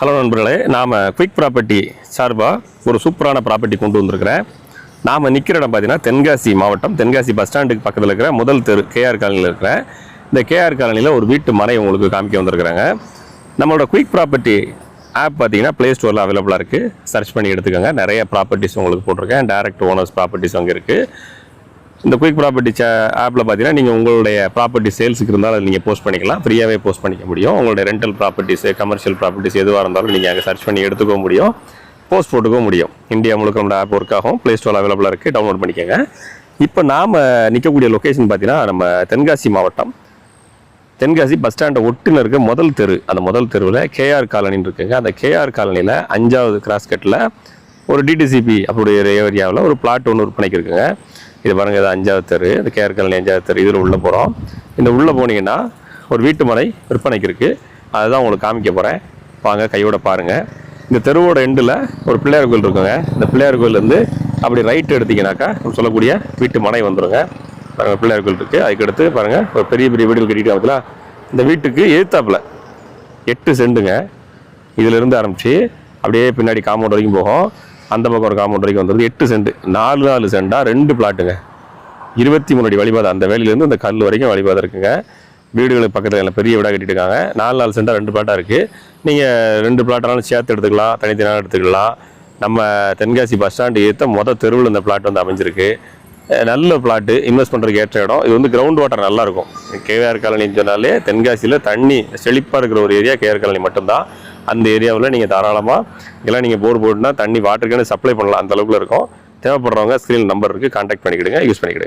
Hello நண்பர்களே நாம் quick property சார்பாக ஒரு சூப்பரான ப்ராப்பர்ட்டி கொண்டு வந்திருக்கிறேன். நாம் நிற்கிற இடம் பார்த்தீங்கன்னா தென்காசி மாவட்டம் தென்காசி பஸ் ஸ்டாண்டுக்கு பக்கத்தில் இருக்கிற முதல் தெரு கேஆர் காலனியில் இருக்கிறேன். இந்த கேஆர் காலனியில் ஒரு வீட்டு மனை உங்களுக்கு காமிக்க வந்திருக்கிறாங்க. நம்மளோட குயிக் ப்ராப்பர்ட்டி ஆப் பார்த்தீங்கன்னா ப்ளே ஸ்டோரில் அவைலபிளாக இருக்குது சர்ச் பண்ணி எடுத்துக்கோங்க. நிறைய ப்ராப்பர்ட்டிஸ் உங்களுக்கு போட்டிருக்கேன். டேரக்ட் ஓனர்ஸ் ப்ராப்பர்ட்டிஸ் அங்கே இருக்குது இந்த குயிக் ப்ராப்பர்ட்டி ஆப்பில் பார்த்தீங்கன்னா நீங்கள் உங்களுடைய ப்ராப்பர்ட்டி சேல்ஸுக்கு இருந்தாலும் நீங்கள் போஸ்ட் பண்ணிக்கலாம். ஃப்ரீயாகவே போஸ்ட் பண்ணிக்க முடியும். உங்களுடைய ரெண்டல் ப்ராப்பர்ட்டிஸு கமர்ஷியல் ப்ராப்பர்ட்டிஸ் எதுவாக இருந்தாலும் நீங்கள் அங்கே சர்ச் பண்ணி எடுத்துக்க முடியும். போஸ்ட் போட்டுக்க முடியும். இந்தியா முழுக்க நம்ம ஆப் ஒர்க் ஆகும். ப்ளே ஸ்டோர் அவைலபிளாக இருக்குது டவுன்லோட் பண்ணிக்கோங்க. இப்போ நாம் நிற்கக்கூடிய லொக்கேஷன் பார்த்தீங்கன்னா நம்ம தென்காசி மாவட்டம். தென்காசி பஸ் ஸ்டாண்டை ஒட்டுன்னு இருக்க முதல் தெரு. அந்த முதல் தெருவில் கேஆர் காலனின்னு இருக்குங்க. அந்த கேஆர் காலனியில் அஞ்சாவது கிராஸ்கட்டில் ஒரு டிடிசிபி அப்படி ஒரு ஏரியாவில் ஒரு பிளாட் ஒன்று விற்பனைக்கு இருக்குங்க. இது பாருங்கள் இது அஞ்சாவது தெரு இந்த கேர்கல்னி அஞ்சாவது தெரு இதில் உள்ளே போகிறோம் இந்த உள்ளே போனீங்கன்னா ஒரு வீட்டு மனை விற்பனைக்கு இருக்குது அதுதான் உங்களுக்கு காமிக்க போகிறேன் வாங்க கையோட பாருங்கள் இந்த தெருவோட எண்டில் ஒரு பிள்ளையார் கோயில் இருக்குங்க. இந்த பிள்ளையார் கோயிலேருந்து அப்படி ரைட் எடுத்திங்கனாக்கா நம்ம சொல்லக்கூடிய வீட்டு மனை வந்துருங்க. பாருங்கள் பிள்ளையார் கோயில் இருக்குது அதுக்கடுத்து பாருங்கள் ஒரு பெரிய பெரிய வீடுகள் கட்டிட்டு பார்த்தீங்களா இந்த வீட்டுக்கு எழுத்தாப்பில் எட்டு செண்டுங்க. இதிலிருந்து ஆரம்பித்து அப்படியே பின்னாடி காம்பவுண்ட் வரைக்கும் போகும். அந்த பக்கம் ஒரு காம்பவுண்ட் வரைக்கும் வந்துடுது எட்டு செண்டு நாலு நாலு சென்டாக ரெண்டு பிளாட்டுங்க இருபத்தி மூணு அடி வழிபாதை அந்த வேலையிலேருந்து இந்த கல் வரைக்கும் வழிபாதை இருக்குங்க. வீடுகளுக்கு பக்கத்தில் எல்லாம் பெரிய வீடாக கட்டிட்டு இருக்காங்க நாலு நாலு சென்டாக ரெண்டு பிளாட்டாக இருக்குது நீங்கள் ரெண்டு பிளாட்டானாலும் சேர்த்து எடுத்துக்கலாம் தனித்தனியாக எடுத்துக்கலாம். நம்ம தென்காசி பஸ் ஸ்டாண்டு ஏற்ற மொதல் தெருவில் இந்த பிளாட் வந்து அமைஞ்சிருக்கு. நல்ல பிளாட்டு இன்வெஸ்ட் பண்ணுறதுக்கு ஏற்ற இடம். இது வந்து கிரவுண்ட் வாட்டர் நல்லா இருக்கும். கேஆர் காலனின்னு சொன்னாலே தென்காசியில் தண்ணி செழிப்பாக இருக்கிற ஒரு ஏரியா கேஆர் காலனி மட்டும்தான். அந்த ஏரியாவில் நீங்கள் தாராளமாக இதெல்லாம் நீங்கள் போர் போட்டுனா தண்ணி வாட்டருக்கான சப்ளை பண்ணலாம். அந்த அளவுக்கு இருக்கும். தேவைப்படுறவங்க ஸ்க்ரீன் நம்பர் இருக்குது கான்டாக்ட் பண்ணிக்கிடுங்க யூஸ் பண்ணிக்கிடுங்க.